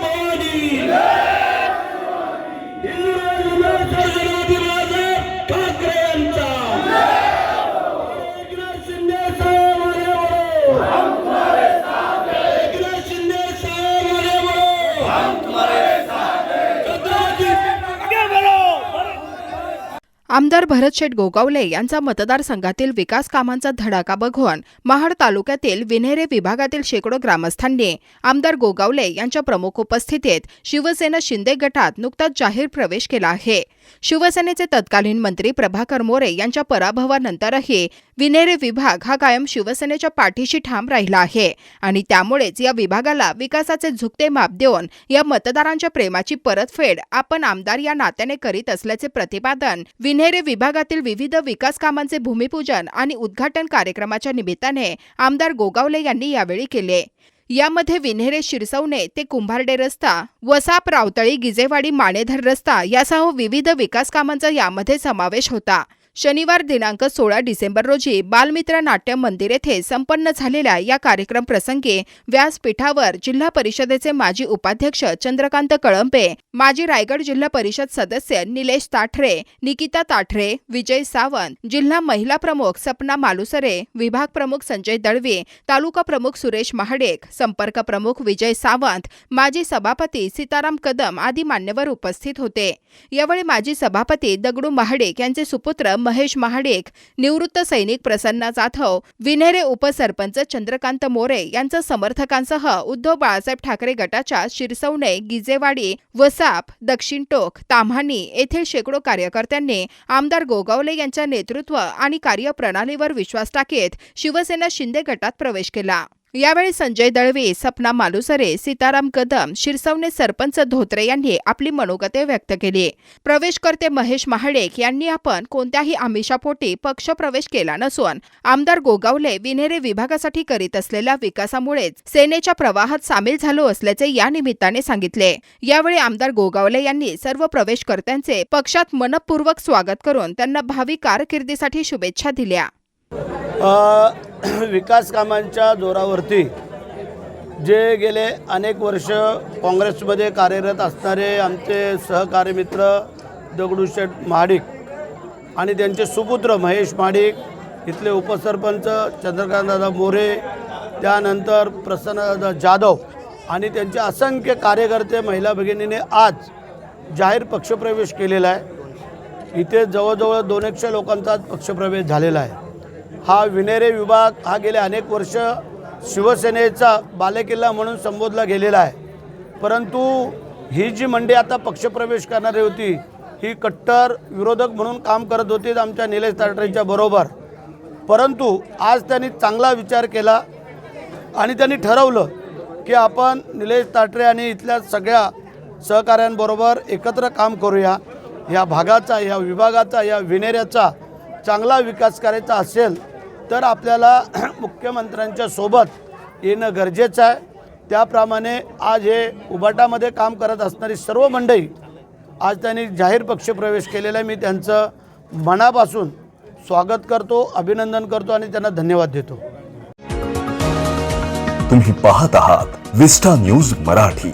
Body. Yeah. आमदार भरतशेठ गोगावले यांचा मतदारसंघातील विकास कामांचा धडाका बघून महाड तालुक्यातील विन्हेरे विभागातील शेकडो ग्रामस्थांनी आमदार गोगावले यांच्या प्रमुख उपस्थितीत शिवसेना शिंदे गटात नुकताच जाहीर प्रवेश केला आहे. शिवसेनेचे तत्कालीन मंत्री प्रभाकर मोरे यांच्या पराभवानंतरही विन्हेरे विभाग हा कायम शिवसेनेच्या पाठीशी ठाम राहिला आहे आणि त्यामुळेच या विभागाला विकासाचे झुकते माप देऊन या मतदारांच्या प्रेमाची परतफेड आपण आमदार या नात्याने करीत असल्याचे प्रतिपादन विन्हेरे विभागातील विविध विकास कामांचे भूमिपूजन आणि उद्घाटन कार्यक्रमाच्या निमित्ताने आमदार गोगावले यांनी यावेळी केले. यामध्ये विन्हेरे शिरसवणे ते कुंभारडे रस्ता वसाप रावतळी गिजेवाडी माणेधर रस्ता यासह विविध विकास कामांचा यामध्ये समावेश होता. शनिवार दिनांक सोळा डिसेंबर रोजी बालमित्र नाट्य मंदिर येथे संपन्न झालेल्या या कार्यक्रम प्रसंगी व्यासपीठावर जिल्हा परिषदेचे माजी उपाध्यक्ष चंद्रकांत कळंबे माजी रायगड जिल्हा परिषद सदस्य निलेश ताठरे निकिता ताठरे विजय सावंत जिल्हा महिला प्रमुख सपना मालुसरे विभाग प्रमुख संजय दळवे तालुका प्रमुख सुरेश महाडेक संपर्क प्रमुख विजय सावंत माजी सभापती सीताराम कदम आदी मान्यवर उपस्थित होते. यावेळी माजी सभापती दगडू महाडेक यांचे सुपुत्र महेश महाडेक निवृत्त सैनिक प्रसन्ना जाधव विन्हेरे उपसरपंच चंद्रकांत मोरे यांच्या समर्थकांसह उद्धव बाळासाहेब ठाकरे गटाच्या शिरसवणे गिजेवाडी वसाप दक्षिण टोक ताम्हाणी येथील शेकडो कार्यकर्त्यांनी आमदार गोगावले यांच्या नेतृत्व आणि कार्यप्रणालीवर विश्वास टाकीत शिवसेना शिंदे गटात प्रवेश केला. यावेळी संजय दळवे सपना मालुसरे सीताराम कदम शिरसवणे सरपंच धोत्रे यांनी आपली मनोगते व्यक्त केली. प्रवेशकर्ते महेश महाडेक यांनी आपण कोणत्याही आमिषापोटी पक्ष प्रवेश केला नसून आमदार गोगावले विनेरे विभागासाठी करीत असलेल्या विकासामुळेच सेनेच्या प्रवाहात सामील झालो असल्याचे या निमित्ताने सांगितले. यावेळी आमदार गोगावले यांनी सर्व प्रवेशकर्त्यांचे पक्षात मनपूर्वक स्वागत करून त्यांना भावी कारकिर्दीसाठी शुभेच्छा दिल्या. विकास कामांच्या जोरावरती जे गेले अनेक वर्ष काँग्रेसमध्ये कार्यरत असणारे आमचे सहकारी मित्र दगडूशेठ महाडिक आणि त्यांचे सुपुत्र महेश महाडिक इथले उपसरपंच चंद्रकांतदादा मोरे त्यानंतर प्रसन्नदादा जाधव आणि त्यांचे असंख्य कार्यकर्ते महिला भगिनीने आज जाहीर पक्षप्रवेश केलेला आहे. इथे जवळजवळ दोन एकशे लोकांचा पक्षप्रवेश झालेला आहे. हा विनेरे विभाग हा गेले अनेक वर्ष शिवसेनेचा बालेकिल्ला म्हणून संबोधला गेलेला आहे. परंतु ही जी मंडळी आता पक्षप्रवेश करणारी होती ही कट्टर विरोधक म्हणून काम करत होती आमच्या निलेश ताटरेंच्या बरोबर. परंतु आज त्यांनी चांगला विचार केला आणि त्यांनी ठरवलं की आपण निलेश ताटरे आणि इथल्या सगळ्या सहकाऱ्यांबरोबर एकत्र काम करूया. या भागाचा या विभागाचा या विनेऱ्याचा चांगला विकास करायचा असेल तर आपल्याला मुख्यमंत्र्यांच्या सोबत येणं गरजेचं आहे. त्याप्रमाणे आज हे उबाटामध्ये काम करत असणारी सर्व मंडळी आज त्यांनी जाहीर पक्षप्रवेश केलेला आहे. मी त्यांचं मनापासून स्वागत करतो अभिनंदन करतो आणि त्यांना धन्यवाद देतो. तुम्ही पाहत आहात विस्टा न्यूज मराठी.